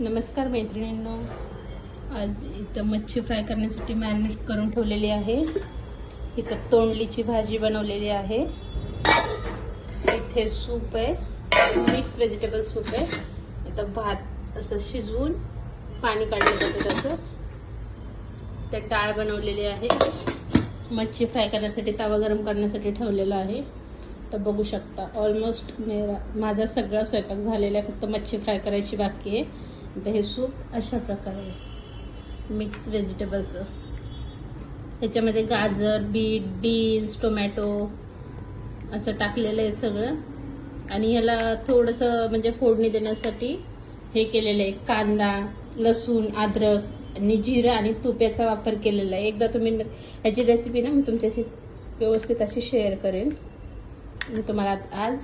नमस्कार मैत्रिणींनो. आज इथं मच्छी फ्राय करण्यासाठी मॅरिनेट करून ठेवलेली आहे. इथं तोंडलीची भाजी बनवलेली आहे. इथे सूप आहे. मिक्स व्हेजिटेबल सूप आहे. इथं भात असं शिजवून पाणी काढलं जातं त्याचं. ते डाळ बनवलेली आहे. मच्छी फ्राय करण्यासाठी तवा गरम करण्यासाठी ठेवलेला आहे. तर बघू शकता ऑलमोस्ट मेरा माझा सगळा स्वयंपाक झालेला आहे. फक्त मच्छी फ्राय करायची बाकी आहे. तर हे सूप अशा प्रकारे. मिक्स व्हेजिटेबलचं ह्याच्यामध्ये गाजर बीट बीन्स टोमॅटो असं टाकलेलं आहे सगळं. आणि ह्याला थोडंसं म्हणजे फोडणी देण्यासाठी हे केलेलं आहे. कांदा लसूण अद्रक आणि जिरं आणि तूप याचा वापर केलेला आहे. एकदा तुम्ही ह्याची रेसिपी ना मी तुमच्याशी व्यवस्थित अशी शेअर करेन. मी तुम्हाला आज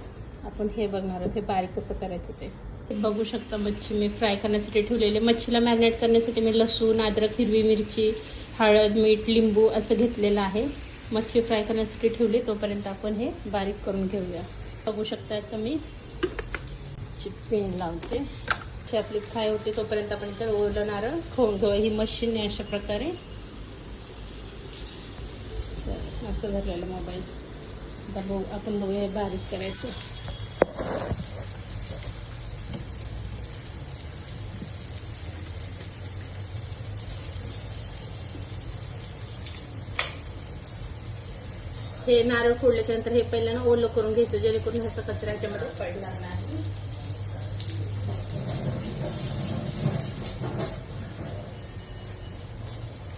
आपण हे बघणार आहोत. हे बारीक कसं करायचं ते. बघू शकता मच्छी मी फ्राय करण्यासाठी ठेवलेले. मच्छीला मॅरिनेट करण्यासाठी मी लसूण अद्रक हिरवी मिरची हळद मीठ लिंबू असं घेतलेलं आहे. मच्छी फ्राय करण्यासाठी ठेवली तोपर्यंत आपण हे बारीक करून घेऊया. बघू शकता आता मी पिन लावते. जी आपली फ्राय होते तोपर्यंत आपण इथं ओलं नारळ खाऊन घेऊया. ही मशीन आहे अशा प्रकारे. तर असं धरलेलं मोबाईल आता बघू आपण बघूया हे बारीक करायचं. हे नारळ फोडल्याच्या नंतर हे पहिल्यांदा ओलं करून घ्यायचं जेणेकरून ह्याचा कचरा याच्यामध्ये पडणार नाही.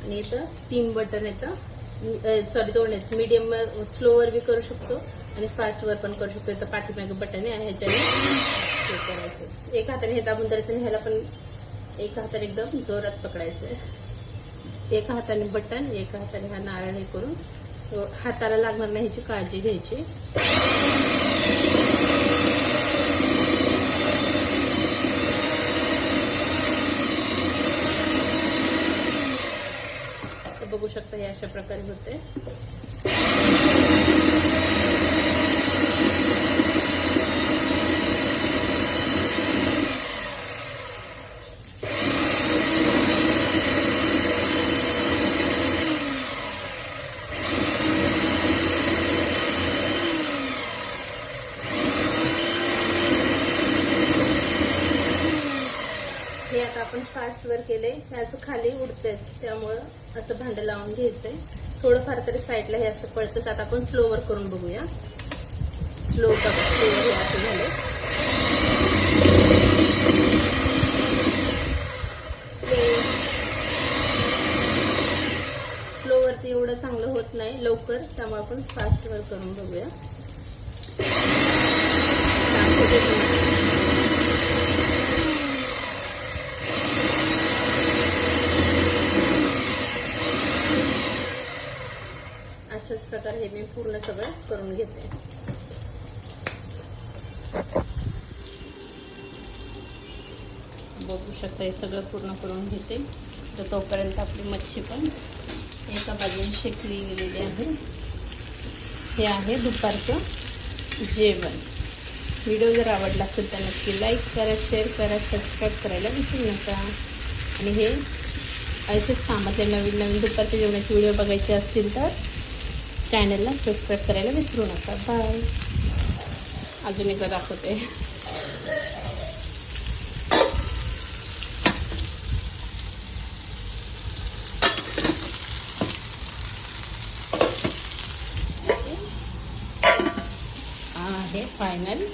आणि इथं तीन बटन येतं सॉरी दोन आहेत. मीडियम स्लोवर बी करू शकतो आणि फास्टवर पण करू शकतो. इथं पाठीमागे बटन आहे आणि ह्याच्याने हे करायचं. एक हाताने हे दाबून धरायचं आणि ह्याला पण एका हाताने एकदम जोरात पकडायचं. एका हाताने बटन एका हाताने हा नारळ हे करून हाताला लागणार नाही ह्याची काळजी घ्यायची. तर बघू शकता हे अशा प्रकारे होते हे फास्टवर फास्ट वर केले. हे असं खाली उडतंय. त्यामुळं असं भांडं लावून घ्यायचंय. थोडंफार तरी साईडला हे असं पडतं आता आपण स्लोवर करून बघूया. स्लो स्लोवर हे असं झाले स्लो स्लोवरती एवढं चांगलं होत नाही लवकर. त्यामुळे आपण फास्टवर करून बघूया. अशाच प्रकारे हे मी पूर्ण सगळं करून घेते. बघू शकता हे सगळं पूर्ण करून घेते. तर तोपर्यंत आपली मच्छी पण एका बाजूने शेकली गेलेली आहे. हे आहे दुपारचं जेवण. व्हिडिओ जर आवडला असेल तर नक्की लाईक करा शेअर करा सबस्क्राईब करायला विसरू नका. आणि हे असेच कामाचे नवीन नवीन दुपारच्या जेवणाचे व्हिडिओ बघायचे असतील तर चॅनलला सबस्क्राईब करायला विसरू नका. बाय. अजून एकदा दाखवते. आहे फायनल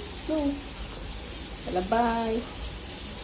चला बाय.